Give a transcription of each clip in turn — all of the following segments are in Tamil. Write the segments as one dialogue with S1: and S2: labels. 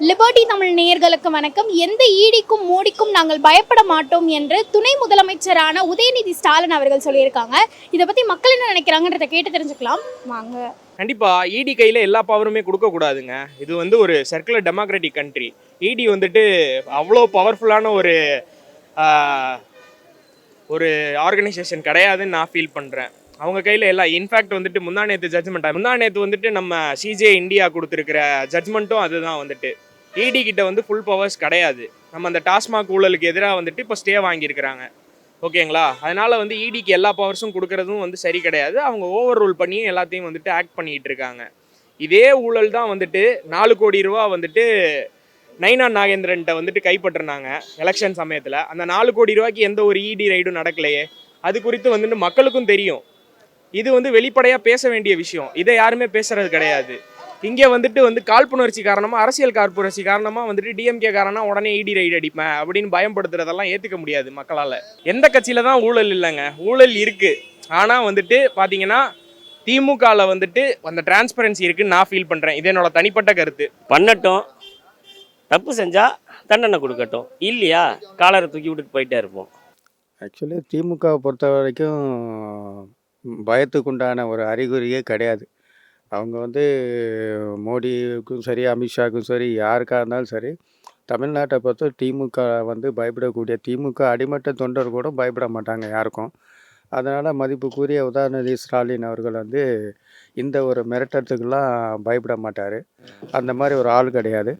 S1: லிபர்டி தமிழ் நேயர்களுக்கு வணக்கம். எந்த ஈடிக்கும் மோடிக்கும் நாங்கள் பயப்பட மாட்டோம் என்று துணை முதலமைச்சரான உதயநிதி ஸ்டாலின் அவர்கள் சொல்லியிருக்காங்க. இதை பத்தி மக்கள் என்ன நினைக்கிறாங்கன்றத கேட்டு தெரிஞ்சுக்கலாம். வாங்க.
S2: கண்டிப்பா இடி கையில எல்லா பவருமே கொடுக்க கூடாதுங்க இது வந்து ஒரு சர்க்குலர் டெமோக்ராட்டிக் கண்ட்ரி இடி வந்துட்டு அவ்வளோ பவர்ஃபுல்லான ஒரு ஒரு ஆர்கனைசேஷன் கிடையாதுன்னு நான் ஃபீல் பண்றேன். அவங்க கையில் எல்லாம் இன்ஃபேக்ட் வந்துட்டு முந்தா நேற்று ஜட்ஜ்மெண்ட் முந்தா நேற்று வந்துட்டு நம்ம சிஜே இந்தியா கொடுத்துருக்கிற ஜட்ஜ்மெண்ட்டும் அதுதான் வந்துட்டு. இடி கிட்ட வந்து ஃபுல் பவர்ஸ் கிடையாது. நம்ம அந்த டாஸ்மாக் ஊழலுக்கு எதிராக வந்துட்டு இப்போ ஸ்டே வாங்கியிருக்கிறாங்க. ஓகேங்களா அதனால வந்து இடிக்கு எல்லா பவர்ஸும் கொடுக்கறதும் வந்து சரி கிடையாது. அவங்க ஓவர் ரூல் பண்ணி எல்லாத்தையும் வந்துட்டு ஆக்ட் பண்ணிட்டு இருக்காங்க. இதே ஊழல் தான் வந்துட்டு நாலு கோடி ரூபா வந்துட்டு நைனா நாகேந்திரன்ட்ட வந்துட்டு கைப்பற்றினாங்க எலெக்ஷன் சமயத்தில். அந்த நாலு கோடி ரூபாய்க்கு எந்த ஒரு இடி ரைடும் நடக்கலையே. அது குறித்து வந்துட்டு மக்களுக்கும் தெரியும். இது வந்து வெளிப்படையாக பேச வேண்டிய விஷயம். இதை யாருமே பேசுறது கிடையாது. இங்கே வந்துட்டு வந்து காழ்ப்புணர்ச்சி காரணமாக அரசியல் காழ்ப்புணர்ச்சி காரணமாக வந்துட்டு டிஎம்கே காரனா உடனே இடி ரைடு அடிப்பேன் அப்படின்னு பயன்படுத்துறதெல்லாம் ஏற்றுக்க முடியாது மக்களால். எந்த கட்சியில தான் ஊழல் இல்லைங்க. ஊழல் இருக்கு. ஆனால் வந்துட்டு பார்த்தீங்கன்னா திமுகவில் வந்துட்டு அந்த டிரான்ஸ்பரன்சி இருக்குன்னு நான் ஃபீல் பண்ணுறேன் இது என்னோட தனிப்பட்ட கருத்து.
S3: பண்ணட்டும். தப்பு செஞ்சால் தண்டனை கொடுக்கட்டும். இல்லையா? காலரை தூக்கி விட்டுட்டு போயிட்டே இருப்போம்.
S4: ஆக்சுவலி திமுகவை பொறுத்த வரைக்கும் பயத்துக்குண்டான ஒரு அறிகுறியே கிடையாது. அவங்க வந்து மோடிக்கும் சரி அமித்ஷாக்கும் சரி யாருக்காக இருந்தாலும் சரி தமிழ்நாட்டை பொறுத்த திமுக வந்து பயப்படக்கூடிய திமுக அடிமட்ட தொண்டர் கூட பயப்பட மாட்டாங்க யாருக்கும். அதனால் மதிப்புக்குரிய உதாரணி ஸ்டாலின் அவர்கள் வந்து இந்த ஒரு மிரட்டத்துக்கெல்லாம் பயப்பட மாட்டார். அந்த மாதிரி ஒரு ஆள் கிடையாது.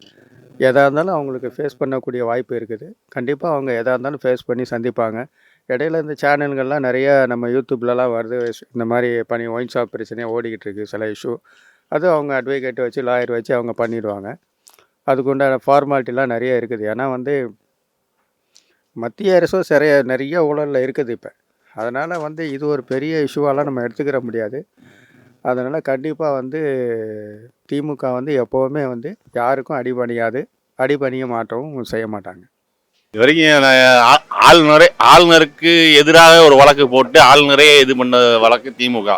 S4: எதாக இருந்தாலும் அவங்களுக்கு ஃபேஸ் பண்ணக்கூடிய வாய்ப்பு இருக்குது. கண்டிப்பாக அவங்க எதாக இருந்தாலும் ஃபேஸ் பண்ணி சந்திப்பாங்க. இடையில இந்த சேனல்கள்லாம் நிறைய நம்ம யூடியூப்லலாம் வருது. இந்த மாதிரி பண்ணி ஒயின் ஷாப் பிரச்சனையாக ஓடிக்கிட்டு இருக்குது சில இஷ்யூ. அது அவங்க அட்வொகேட் வச்சு லாயர் வச்சு அவங்க பண்ணிடுவாங்க. அதுக்குண்டான ஃபார்மாலிட்டிலாம் நிறைய இருக்குது. ஏன்னா வந்து மத்திய அரசும் சிறைய நிறைய ஊழலில் இருக்குது இப்போ. அதனால் வந்து இது ஒரு பெரிய இஷ்யூவாலாம் நம்ம எடுத்துக்கிற முடியாது. அதனால் கண்டிப்பாக வந்து திமுக வந்து எப்போவுமே வந்து யாருக்கும் அடிபணியாது. அடிபணிய மாற்றவும் செய்ய மாட்டாங்க.
S5: இது வரைக்கும் நான் ஆ- ஆளுநரே ஆளுநருக்கு எதிராக ஒரு வழக்கு போட்டு ஆளுநரே இது பண்ண வழக்கு திமுக.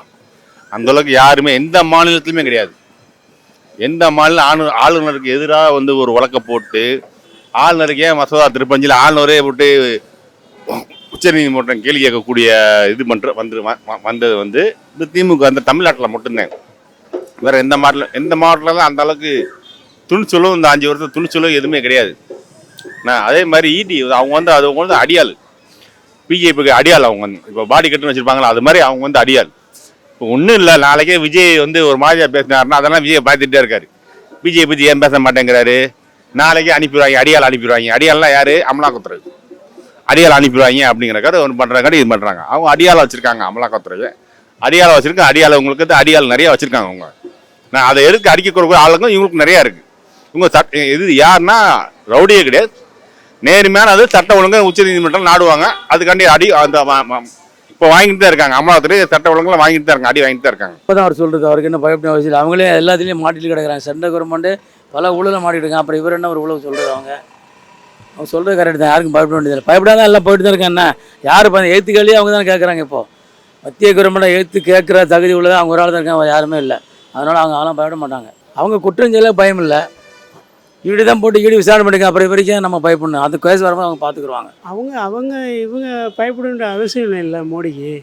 S5: அந்த அளவுக்கு யாருமே எந்த மாநிலத்திலுமே கிடையாது. எந்த மாநில ஆளு ஆளுநருக்கு எதிராக வந்து ஒரு வழக்கை போட்டு ஆளுநருக்கே மசோதா திருப்பஞ்சில் ஆளுநரே போட்டு உச்சநீதிமன்றம் கேள்வி கேட்கக்கூடிய இது பண்ணுற வந்து வந்தது வந்து இந்த திமுக அந்த தமிழ்நாட்டில் மட்டும்தான். வேறு எந்த மாநிலம் எந்த மாவட்டத்திலும் அந்த அளவுக்கு துணிச்சலும் இந்த அஞ்சு வருஷம் துணிச்சலும் எதுவுமே கிடையாது. நான் அதே மாதிரி ஈடி அவங்க வந்து அது அவங்க வந்து அடியாள். பிஜேபிக்கு அடியாள் அவங்க வந்து. இப்போ பாடி கட்டுன்னு வச்சிருப்பாங்களா அது மாதிரி அவங்க வந்து அடியாள். இப்போ ஒன்றும் இல்லை நாளைக்கே விஜய் வந்து ஒரு மாதிரியா பேசினாருன்னா அதெல்லாம் விஜய் பார்த்துட்டே இருக்காரு. பிஜேபி பற்றி ஏன் பேச மாட்டேங்கிறாரு? நாளைக்கே அனுப்பிடுவாங்க அடியால் அனுப்பிடுவாங்க. அடியாள்லாம் யார்? அமலாக்கத்துறை. அடியாள் அனுப்பிடுவாங்க அப்படிங்கிறக்காரு ஒன்று பண்ணுறாங்க இது பண்ணுறாங்க அவங்க அடியால் வச்சுருக்காங்க அமலாக்கத்துறை அடியால் வச்சிருக்காங்க அடியால் உங்களுக்கு வந்து அடியால் நிறையா வச்சுருக்காங்க அவங்க. நான் அதை எதுக்கு அடிக்க கொடுக்குற ஆளுங்க இவங்களுக்கு நிறையா இருக்குது இவங்க சட் இது யாருன்னா ரவுடியே கிடையாது. நேர்மையான அது சட்ட ஒழுங்கு உச்ச நீதிமன்றம் நாடுவாங்க. அதுக்காண்டி அடி அந்த இப்போ வாங்கிட்டு தான் இருக்காங்க. அமலாவத்துறை சட்ட ஒழுங்குல வாங்கிட்டு தான் இருக்காங்க. அடி வாங்கிட்டு தான் இருக்காங்க.
S6: இப்போ தான் அவர் சொல்கிறது அவருக்கு என்ன பயப்பட அவசியம் இல்லை. அவங்களே எல்லாத்துலேயும் மாட்டிட்டு கிடக்குறாங்க. சென்ட்ரல் கவர்மெண்ட்டு பல ஊழல மாட்டிட்டு இருக்காங்க. அப்புறம் இவர் என்ன ஒரு ஊழல் சொல்கிறது அவங்க? அவங்க சொல்கிறது கரெக்ட் தான். யாருக்கும் பயப்பட வேண்டியதில்லை. பயப்படாத எல்லாம் போயிட்டு தான் இருக்காங்க. என்ன? யார் பண்ண எழுத்துக்களே அவங்க தான் கேட்குறாங்க இப்போ? மத்திய கவர்மெண்ட்டை எழுத்து கேட்குற தகுதி உள்ளதாக அவங்க ஒரு ஆள் தான் இருக்காங்க. யாருமே இல்லை. அதனால் அவங்க அவங்களாம் பயப்பட மாட்டாங்க. அவங்க குற்றம் செய்யல பயம் இல்லை ஈடு தான் போட்டு ஈடு விசாரணை பண்ணிக்க அப்புறம் வரைக்கும் நம்ம பயப்படணும். அந்த கேஸ் வரும்போது அவங்க பார்த்துக்குருவாங்க
S7: அவங்க அவங்க இவங்க பயப்படணுன்ற அவசியம் இல்லை மோடிக்கு.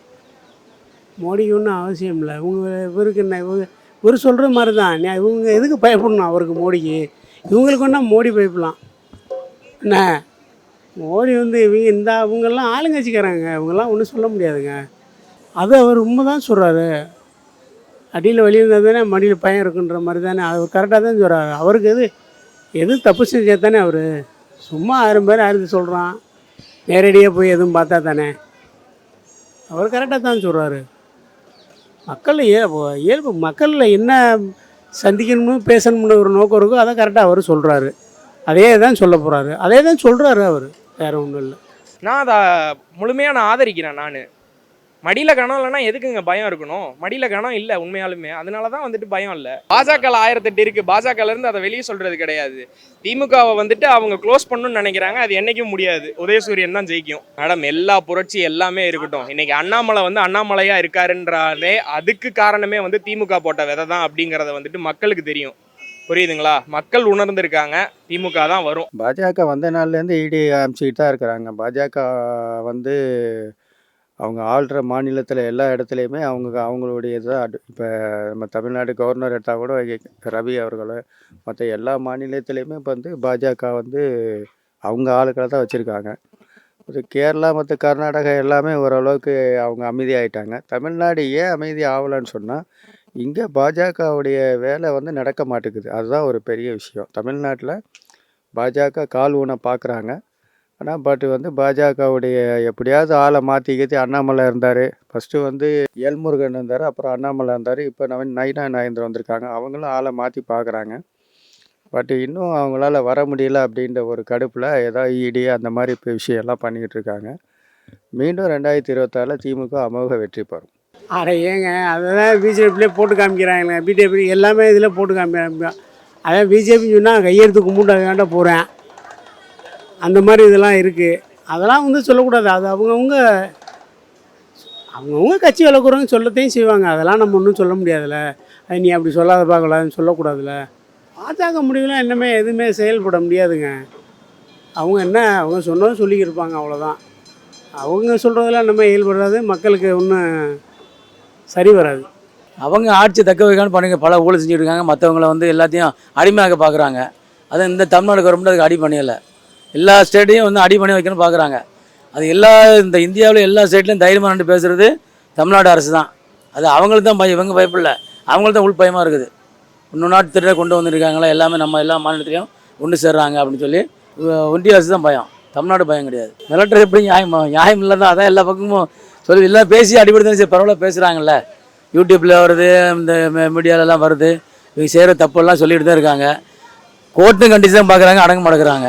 S7: மோடிக்கு ஒன்றும் அவசியம் இல்லை. இவங்க இவருக்கு என்ன இவங்க இவர் சொல்கிற மாதிரி தான் இவங்க எதுக்கு பயப்படணும் அவருக்கு மோடிக்கு? இவங்களுக்கு ஒன்றா மோடி பயப்படலாம். என்ன? மோடி வந்து இவங்க இந்த அவங்கெல்லாம் ஆளுங்கட்சிக்காரங்க. இவங்கெல்லாம் ஒன்றும் சொல்ல முடியாதுங்க. அது அவர் உண்மை தான் சொல்கிறாரு அடியில் வழி இருந்தால் தானே மடியில் பயம் இருக்குன்ற மாதிரி தானே. அவர் கரெக்டாக தான் சொல்கிறாரு அவருக்கு எது எதுவும் தப்பு செஞ்சால் தானே அவர்? சும்மா ஆயிரம் பேர் ஆயிரத்தி சொல்கிறான் நேரடியாக போய் எதுவும் பார்த்தா தானே? அவர் கரெக்டாக தான் சொல்கிறாரு மக்கள் இயல்பு மக்களில் என்ன சந்திக்கணும்னு பேசணும்னு ஒரு நோக்கம் இருக்கோ அதை கரெக்டாக அவர் சொல்கிறாரு அதே தான் சொல்ல போகிறாரு அதே தான் சொல்கிறாரு அவர். வேறு ஒன்றும் இல்லை.
S2: நான் அதை முழுமையாக நான் ஆதரிக்கிறேன் நான். மடியில் கணம் இல்லைன்னா எதுக்குங்க பயம் இருக்கணும்? மடியில் கணம் இல்லை உண்மையாலுமே. அதனால தான் வந்துட்டு பயம் இல்லை. பாஜக ஆயிரத்தெட்டு இருக்கு. பாஜகலேருந்து அதை வெளியே சொல்றது கிடையாது. திமுகவை வந்துட்டு அவங்க க்ளோஸ் பண்ணணும்னு நினைக்கிறாங்க. அது என்னைக்கும் முடியாது. உதயசூரியன் தான் ஜெயிக்கும். மேடம் எல்லா புரட்சி எல்லாமே இருக்கட்டும். இன்னைக்கு அண்ணாமலை வந்து அண்ணாமலையா இருக்காருன்றாலே அதுக்கு காரணமே வந்து திமுக போட்ட விதை தான் அப்படிங்கிறத வந்துட்டு மக்களுக்கு தெரியும். புரியுதுங்களா? மக்கள் உணர்ந்திருக்காங்க. திமுக தான் வரும்.
S4: பாஜக வந்த நாள்லேருந்து இடி அமைச்சிக்கிட்டு தான் இருக்கிறாங்க. பாஜக வந்து அவங்க ஆள்ற மாநிலத்தில் எல்லா இடத்துலையுமே அவங்க அவங்களுடைய இதான் இப்போ நம்ம தமிழ்நாடு கவர்னர் எடுத்தால் கூட ரவி அவர்களை மற்ற எல்லா மாநிலத்திலையுமே இப்போ வந்து பாஜக வந்து அவங்க ஆளுக்களை தான் வச்சுருக்காங்க. ஒரு கேரளா மற்ற கர்நாடகா எல்லாமே ஓரளவுக்கு அவங்க அமைதியாகிட்டாங்க தமிழ்நாடு ஏன் அமைதி ஆகலைன்னு சொன்னால் இங்கே பாஜகவுடைய வேலை வந்து நடக்க மாட்டேங்குது. அதுதான் ஒரு பெரிய விஷயம். தமிழ்நாட்டில் பாஜக கால் ஊன பார்க்குறாங்க ஆனால் பட் வந்து பாஜகவுடைய எப்படியாவது ஆளை மாற்றிக்கிட்டு அண்ணாமலை இருந்தார். ஃபஸ்ட்டு வந்து எல்முருகன் இருந்தார் அப்புறம் அண்ணாமலை இருந்தார். இப்போ நவீன் நைனா நாயந்திரன் வந்திருக்காங்க. அவங்களும் ஆளை மாற்றி பார்க்குறாங்க பட் இன்னும் அவங்களால வர முடியல அப்படின்ற ஒரு கடுப்பில் ஏதோ இடி அந்த மாதிரி இப்போ விஷயம்லாம் பண்ணிக்கிட்டு இருக்காங்க. மீண்டும் ரெண்டாயிரத்தி இருபத்தாறில் திமுக அமோக வெற்றி பெறும்.
S7: அட ஏங்க அதெல்லாம் பிஜேபியிலே போட்டு காமிக்கிறாங்களே. பிஜேபி எல்லாமே இதில் போட்டு காமிக்கிறாங்க. அதான் பிஜேபி சொன்னால் கையெழுத்து கும்பிட்டு வேண்டாம் போகிறேன் அந்த மாதிரி இதெல்லாம் இருக்குது அதெல்லாம் வந்து சொல்லக்கூடாது. அது அவங்கவுங்க அவங்கவுங்க கட்சி விளக்குறவங்க சொல்லத்தையும் செய்வாங்க. அதெல்லாம் நம்ம ஒன்றும் சொல்ல முடியாதுல்ல. அது நீ அப்படி சொல்லாத பார்க்கலான்னு சொல்லக்கூடாதுல்ல. பாஜக முடிவுலாம் என்னமே எதுவுமே செயல்பட முடியாதுங்க. அவங்க என்ன அவங்க சொன்னதும் சொல்லிக்கிருப்பாங்க அவ்வளோதான் அவங்க சொல்கிறதெல்லாம் நம்ம இயல்படாது மக்களுக்கு ஒன்றும் சரி வராது.
S6: அவங்க ஆட்சி தக்க வைக்கணும்னு பண்ணுங்க. பல ஊழல் செஞ்சுட்டு இருக்காங்க. மற்றவங்கள வந்து எல்லாத்தையும் அடிமையாக பார்க்குறாங்க அது இந்த தமிழ்நாடு கவர்மெண்ட் அதுக்கு அடி பண்ணலை எல்லா ஸ்டேட்டையும் வந்து அடி பண்ணி வைக்கணும்னு பார்க்குறாங்க அது எல்லா இந்த இந்தியாவில் எல்லா ஸ்டேட்லையும் தைரியமாக நின்று பேசுகிறது தமிழ்நாடு அரசு தான். அது அவங்களுக்கு தான் பயம் இவங்க பயப்பில்லை அவங்களுக்கு தான் உள் பயமாக இருக்குது. இன்னும் நாட்டு திட்ட கொண்டு வந்திருக்காங்களா எல்லாமே நம்ம எல்லா மாநிலத்திலையும் ஒன்று சேர்றாங்க அப்படின்னு சொல்லி ஒன்றிய அரசு தான் பயம். தமிழ்நாடு பயம் கிடையாது. மிரட்டுறது எப்படி நியாயமா நியாயம் இல்லை தான் அதான் எல்லா பக்கமும் சொல்லி எல்லாம் பேசி அடிபடி தான் சரி பரவாயில்ல பேசுகிறாங்கல்ல யூடியூப்பில் வருது இந்த மீ- மீடியாலலாம் வருது. இவங்க செய்கிற தப்பெல்லாம் சொல்லிட்டு தான் இருக்காங்க. கோர்ட்டும் கண்டிச்சு தான் பார்க்குறாங்க அடங்க மாட்டேங்கிறாங்க.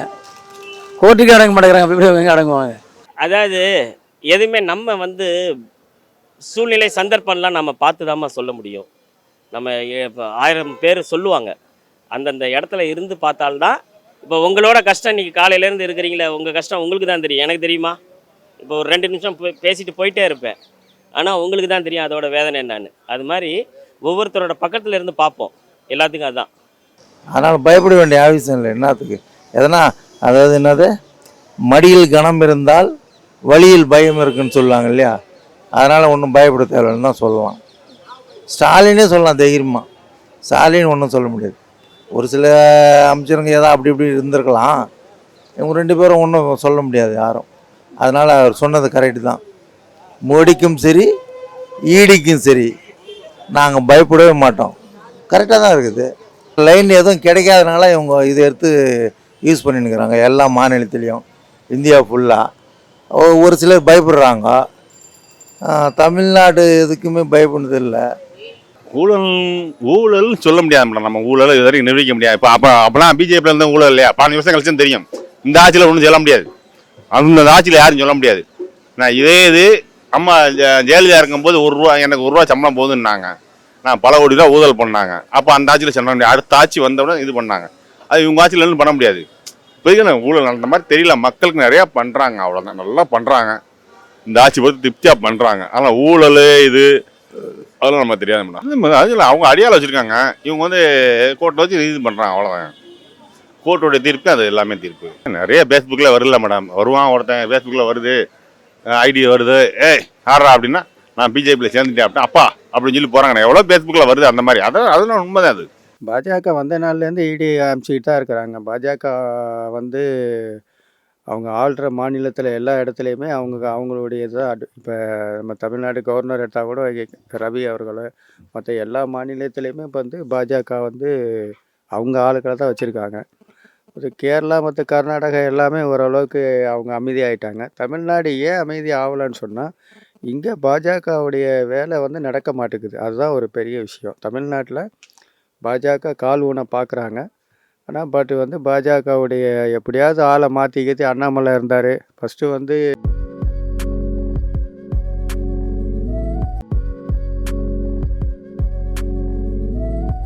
S6: கோர்ட்டுக்கு அடங்க மாட்டேங்கிறாங்க எப்படி அடங்குவாங்க?
S3: அதாவது எதுவுமே நம்ம வந்து சூழ்நிலை சந்தர்ப்பம்லாம் நம்ம பார்த்து தாம்மா சொல்ல முடியும். நம்ம ஆயிரம் பேர் சொல்லுவாங்க. அந்தந்த இடத்துல இருந்து பார்த்தால்தான் இப்போ உங்களோட கஷ்டம் இன்னைக்கு காலையிலேருந்து இருக்கிறீங்களே உங்கள் கஷ்டம் உங்களுக்கு தான் தெரியும். எனக்கு தெரியுமா? இப்போ ஒரு ரெண்டு நிமிஷம் போய் பேசிட்டு போயிட்டே இருப்பேன். ஆனால் உங்களுக்கு தான் தெரியும் அதோட வேதனை என்னன்னு. அது மாதிரி ஒவ்வொருத்தரோட பக்கத்தில் இருந்து பார்ப்போம். எல்லாத்துக்கும் அதுதான்
S8: அதனால் பயப்பட வேண்டிய அவசியம் இல்லை என்னத்துக்கு? எதனா அதாவது என்னது? மடியில் கனம் இருந்தால் வழியில் பயம் இருக்குன்னு சொல்லுவாங்க இல்லையா? அதனால் ஒன்றும் பயப்பட தேவையில்லைன்னு தான் சொல்லலாம் ஸ்டாலினே சொல்லலாம் தைரியமாக ஸ்டாலின் ஒன்றும் சொல்ல முடியாது. ஒரு சில அமைச்சருங்க ஏதோ அப்படி இப்படி இருந்திருக்கலாம். இவங்க ரெண்டு பேரும் ஒன்றும் சொல்ல முடியாது யாரும். அதனால் அவர் சொன்னது கரெக்டு தான். மோடிக்கும் சரி ஈடிக்கும் சரி நாங்கள் பயப்படவே மாட்டோம். கரெக்டாக தான் இருக்குது. லைன் எதுவும் கிடைக்காதனால இவங்க இதை எடுத்து யூஸ் பண்ணினுக்கிறாங்க எல்லா மாநிலத்திலையும். இந்தியா ஃபுல்லாக ஒரு சிலர் பயப்படுறாங்க. தமிழ்நாடு எதுக்குமே பயப்படுறது இல்லை
S5: ஊழல் ஊழல்னு சொல்ல முடியாது மேடம். நம்ம ஊழல் இது வரைக்கும் நிரூபிக்க முடியாது. இப்போ அப்போ அப்போலாம் பிஜேபியில் இருந்த ஊழல் இல்லையா? பதினஞ்சு வருஷம் கழிச்சு தெரியும். இந்த ஆட்சியில் ஒன்றும் சொல்ல முடியாது. அந்த ஆட்சியில் யாரும் சொல்ல முடியாது. நான் இதே இது அம்மா ஜெ- ஜெயலலிதா இருக்கும்போது ஒரு ரூபா எனக்கு ஒரு ரூபா சம்பளம் போதுன்னாங்க நான் பல கோடி ரூபா ஊழல் பண்ணாங்க. அப்போ அந்த ஆட்சியில் சொல்ல முடியாது. அடுத்த ஆட்சி வந்தவுடனே இது பண்ணாங்க. அது இவங்க ஆட்சியில் ஒன்றும் பண்ண முடியாது. இப்போதைக்கு ஊழல் அந்த மாதிரி தெரியல. மக்களுக்கு நிறையா பண்ணுறாங்க அவ்வளோதான் நல்லா பண்ணுறாங்க இந்த ஆட்சி பற்றி திருப்தியாக பண்ணுறாங்க ஆனால் ஊழல் இது அதெல்லாம் நம்ம தெரியாது மேடம். அதில் அவங்க அடியால் வச்சுருக்காங்க. இவங்க வந்து கோர்ட்டில் வச்சு இது பண்ணுறாங்க அவ்வளோதான் கோர்ட்டோடைய தீர்ப்பு அது எல்லாமே தீர்ப்பு. நிறைய ஃபேஸ்புக்கில் வரல மேடம். வருவான் ஒருத்தன் ஃபேஸ்புக்கில் வருது. ஐடி வருது. ஏய் ஆடுறா அப்படின்னா நான் பிஜேபியில் சேர்ந்துட்டேன் அப்படின்னா அப்பா அப்படின்னு சொல்லி போகிறாங்க எவ்வளோ ஃபேஸ்புக்கில் வருது அந்த மாதிரி. அதான் அதெல்லாம் உண்மைதான் அது.
S4: பாஜக வந்த நாள்லேருந்து இடி அமைச்சிக்கிட்டு தான் இருக்கிறாங்க. பாஜக வந்து அவங்க ஆள்ற மாநிலத்தில் எல்லா இடத்துலையுமே அவங்க அவங்களுடைய இதாக இப்போ நம்ம தமிழ்நாடு கவர்னர் எடுத்தால் கூட ரவி அவர்களை மற்ற எல்லா மாநிலத்திலையுமே இப்போ வந்து பாஜக வந்து அவங்க ஆளுக்களை தான் வச்சுருக்காங்க. ஒரு கேரளா மற்ற கர்நாடகா எல்லாமே ஓரளவுக்கு அவங்க அமைதியாகிட்டாங்க தமிழ்நாடு ஏன் அமைதி ஆகலைன்னு சொன்னால் இங்கே பாஜகவுடைய வேலை வந்து நடக்க மாட்டேங்குது. அதுதான் ஒரு பெரிய விஷயம். தமிழ்நாட்டில் பாஜக கால் ஊன பார்க்குறாங்க ஆனால் பட் வந்து பாஜகவுடைய எப்படியாவது ஆளை மாற்றிக்கிட்டு அண்ணாமலை இருந்தார். ஃபஸ்ட்டு வந்து